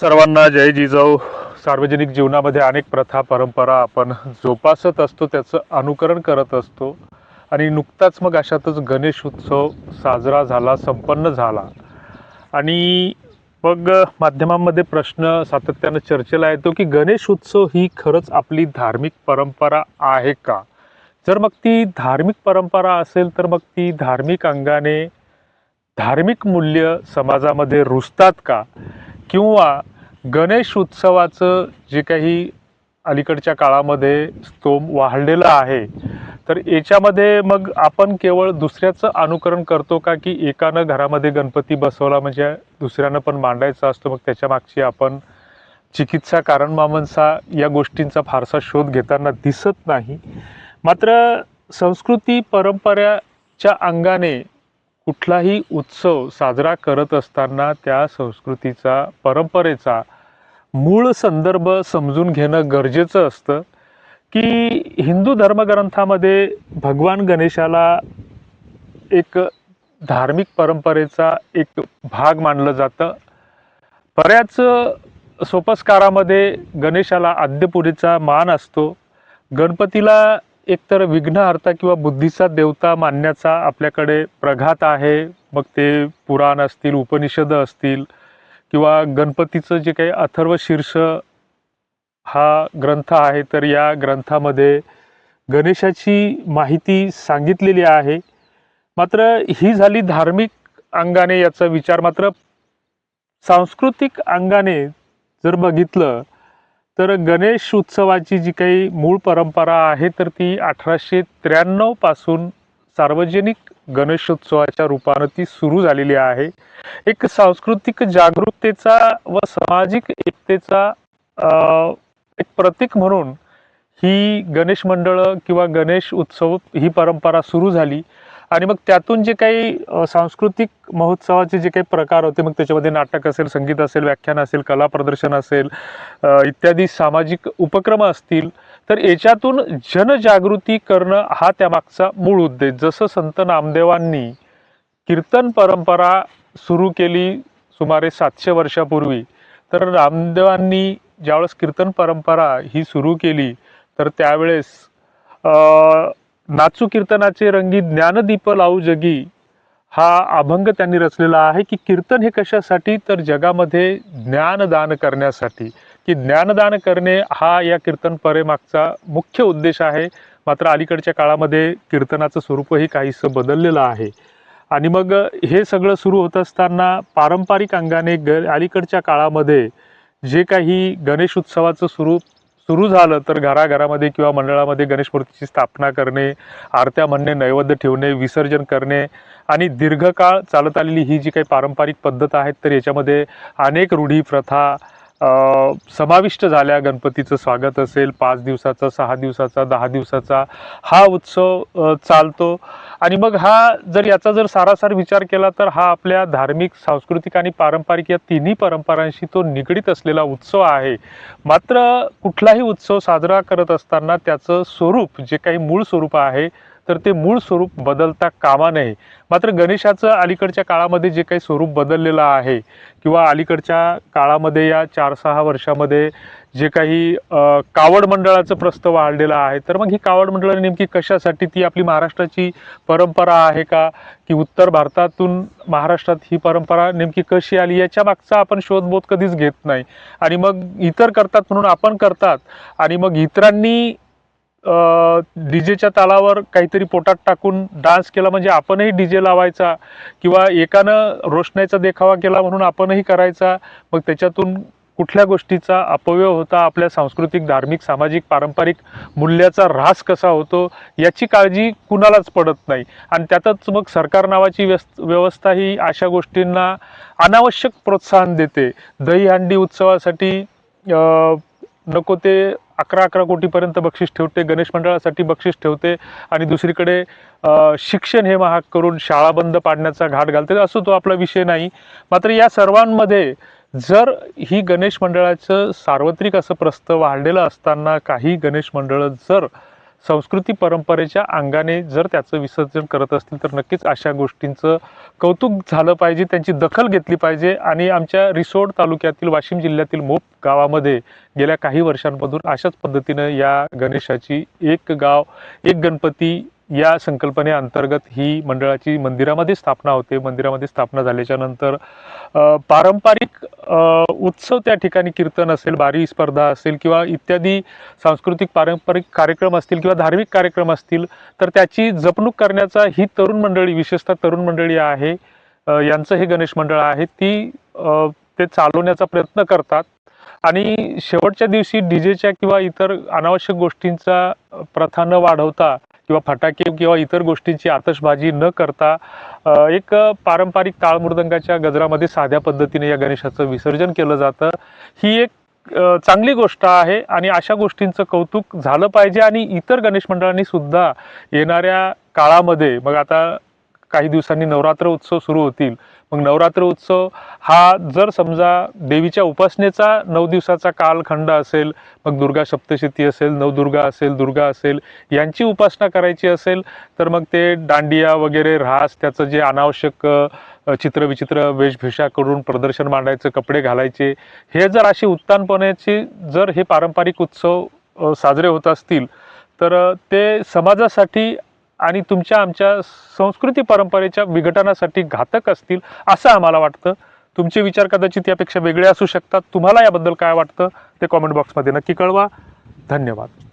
सर्वांना जय जिजाऊ. सार्वजनिक जीवनामध्ये अनेक प्रथा परंपरा आपण जोपासत असतो त्याचं अनुकरण करत असतो. आणि नुकताच मग अशातच गणेश उत्सव साजरा झाला संपन्न झाला. आणि मग माध्यमांमध्ये प्रश्न सातत्यानं चर्चेला येतो की गणेश उत्सव ही खरंच आपली धार्मिक परंपरा आहे का? जर मग ती धार्मिक परंपरा असेल तर मग ती धार्मिक अंगाने धार्मिक मूल्य समाजामध्ये रुजतात का? किंवा गणेश उत्सवाचं जे काही अलीकडच्या काळामध्ये स्तोम वाढलेलं आहे तर याच्यामध्ये मग आपण केवळ दुसऱ्याचं अनुकरण करतो का की एकानं घरामध्ये गणपती बसवला म्हणजे दुसऱ्यानं पण मांडायचा असतो? मग त्याच्या मागची आपण चिकित्सा कारणमामनसा या गोष्टींचा फारसा शोध घेताना दिसत नाही. मात्र संस्कृती परंपऱ्याच्या अंगाने कुठलाही उत्सव साजरा करत असताना त्या संस्कृतीचा परंपरेचा मूळ संदर्भ समजून घेणं गरजेचं असतं की हिंदू धर्मग्रंथामध्ये भगवान गणेशाला एक धार्मिक परंपरेचा एक भाग मानलं जातं. बऱ्याच सोपस्कारामध्ये गणेशाला आद्यपुरीचा मान असतो. गणपतीला एकतर विघ्नहर्ता किंवा बुद्धीचा देवता मानण्याचा आपल्याकडे प्रघात आहे मग ते पुराण असतील उपनिषद असतील किंवा गणपतीचं जे काही अथर्व शीर्ष हा ग्रंथ आहे तर या ग्रंथामध्ये गणेशाची माहिती सांगितलेली आहे. मात्र ही झाली धार्मिक अंगाने याचा विचार. मात्र सांस्कृतिक अंगाने जर बघितलं तर गणेश उत्सवाची जी काही मूळ परंपरा आहे तर ती अठराशे त्र्याण्णवपासून सार्वजनिक गणेशोत्सवाच्या रूपानं ती सुरू झालेली आहे. एक सांस्कृतिक जागरूकतेचा व सामाजिक एकतेचा एक प्रतीक म्हणून ही गणेश मंडळं किंवा गणेश उत्सव ही परंपरा सुरू झाली. आणि मग त्यातून जे काही सांस्कृतिक महोत्सवाचे जे काही प्रकार होते मग त्याच्यामध्ये नाटक असेल संगीत असेल व्याख्यान असेल कला प्रदर्शन असेल इत्यादी सामाजिक उपक्रम असतील तर याच्यातून जनजागृती करणं हा त्यामागचा मूळ उद्देश. जसं संत नामदेवांनी कीर्तन परंपरा सुरू केली सुमारे सातशे वर्षापूर्वी तर रामदेवांनी ज्यावेळेस कीर्तन परंपरा ही सुरू केली तर त्यावेळेस नाचू कीर्तनाचे रंगी ज्ञानदीप लावू जगी. हा अभंग त्यांनी रचलेला आहे की कीर्तन हे कशासाठी? तर जगामध्ये ज्ञानदान करण्यासाठी. की ज्ञानदान करणे हा या कीर्तन परेमागचा मुख्य उद्देश आहे. मात्र अलीकडच्या काळामध्ये कीर्तनाचं स्वरूपही काहीसं बदललेलं आहे. आणि मग हे सगळं सुरू होत असताना पारंपरिक अंगाने ग अलीकडच्या काळामध्ये जे काही गणेश उत्सवाचं स्वरूप सुरू झालं तर घराघरामध्ये किंवा मंडळामध्ये गणेश मूर्तीची स्थापना करणे आरत्या म्हणणे नैवेद्य ठेवणे विसर्जन करणे आणि दीर्घकाळ चालत आलेली ही जी काही पारंपरिक पद्धत आहेत तर याच्यामध्ये अनेक रूढी प्रथा समाविष्ट झाल्या. गणपतीचं स्वागत असेल पाच दिवसाचा सहा दिवसाचा दहा दिवसाचा. हा उत्सव चालतो. आणि मग हा जर याचा जर सारासार विचार केला तर हा आपल्या धार्मिक सांस्कृतिक आणि पारंपरिक या तिन्ही परंपरांशी तो निगडीत असलेला उत्सव आहे. मात्र कुठलाही उत्सव साजरा करत असताना त्याचं स्वरूप जे काही मूळ स्वरूप आहे तर ते मूळ स्वरूप बदलता कामा नये. मात्र गणेशाचं अलीकडच्या काळामध्ये जे काही स्वरूप बदललेलं आहे किंवा अलीकडच्या काळामध्ये या चार सहा वर्षामध्ये जे काही कावड मंडळाचं प्रस्त वाढलेलं आहे तर मग ही कावड मंडळं नेमकी कशासाठी? ती आपली महाराष्ट्राची परंपरा आहे का? की उत्तर भारतातून महाराष्ट्रात ही परंपरा नेमकी कशी आली? याच्या मागचा आपण शोधबोध कधीच घेत नाही. आणि मग इतर करतात म्हणून आपण करतात. आणि मग इतरांनी डीजेच्या तालावर काहीतरी पोटात टाकून डान्स केला म्हणजे आपणही डीजे लावायचा किंवा एकानं रोषणाईचा देखावा केला म्हणून आपणही करायचा मग त्याच्यातून कुठल्या गोष्टीचा अपव्यय होता आपल्या सांस्कृतिक धार्मिक सामाजिक पारंपरिक मूल्याचा ऱ्हास कसा होतो याची काळजी कुणालाच पडत नाही. आणि त्यातच मग सरकार नावाची व्यस्त व्यवस्था ही अशा गोष्टींना अनावश्यक प्रोत्साहन देते. दहीहंडी उत्सवासाठी नको ते अकरा अकरा कोटीपर्यंत बक्षीस ठेवते. गणेश मंडळासाठी बक्षीस ठेवते. आणि दुसरीकडे शिक्षण हे महाग करून शाळा बंद पाडण्याचा घाट घालते. असो तो आपला विषय नाही. मात्र या सर्वांमध्ये जर ही गणेश मंडळाचं सार्वत्रिक असं प्रस्त वाढलेलं असताना काही गणेश मंडळं जर संस्कृती परंपरेच्या अंगाने जर त्याचं विसर्जन करत असतील तर नक्कीच अशा गोष्टींचं कौतुक झालं पाहिजे त्यांची दखल घेतली पाहिजे. आणि आमच्या रिसोड तालुक्यातील वाशिम जिल्ह्यातील मोप गावामध्ये गेल्या काही वर्षांमधून अशाच पद्धतीनं या गणेशाची एक गाव एक गणपती या संकल्पनेअंतर्गत ही मंडळाची मंदिरामध्ये स्थापना होते. मंदिरामध्ये स्थापना झाल्याच्यानंतर पारंपरिक उत्सव त्या ठिकाणी कीर्तन असेल बारी स्पर्धा असेल किंवा इत्यादी सांस्कृतिक पारंपरिक कार्यक्रम असतील किंवा धार्मिक कार्यक्रम असतील तर त्याची जपणूक करण्याचा ही तरुण मंडळी विशेषतः तरुण मंडळी आहे. यांचं हे गणेश मंडळ आहे. ती ते चालवण्याचा प्रयत्न करतात. आणि शेवटच्या दिवशी डीजेच्या किंवा इतर अनावश्यक गोष्टींचा प्रथा न वाढवता किंवा फटाके किंवा इतर गोष्टींची आतषबाजी न करता एक पारंपरिक ताळमृदंगाच्या गजरामध्ये साध्या पद्धतीने या गणेशाचं विसर्जन केलं जातं. ही एक चांगली गोष्ट आहे आणि अशा गोष्टींचं कौतुक झालं पाहिजे आणि इतर गणेश मंडळांनी सुद्धा येणाऱ्या काळामध्ये मग आता काही दिवसांनी नवरात्र उत्सव सुरू होतील. मग नवरात्र उत्सव हा जर समजा देवीच्या उपासनेचा नऊ दिवसाचा कालखंड असेल मग दुर्गा सप्तशती असेल नवदुर्गा असेल दुर्गा असेल यांची उपासना करायची असेल तर मग ते दांडिया वगैरे रास त्याचं जे अनावश्यक चित्रविचित्र वेशभूषा करून प्रदर्शन मांडायचं कपडे घालायचे हे जर अशी उत्तानपणाची जर हे पारंपरिक उत्सव साजरे होत असतील तर ते समाजासाठी आणि तुमच्या आमच्या संस्कृती परंपरेच्या विघटनासाठी घातक असतील असं आम्हाला वाटतं. तुमचे विचार कदाचित यापेक्षा वेगळे असू शकतात. तुम्हाला याबद्दल काय वाटतं ते कॉमेंट बॉक्समध्ये नक्की कळवा. धन्यवाद.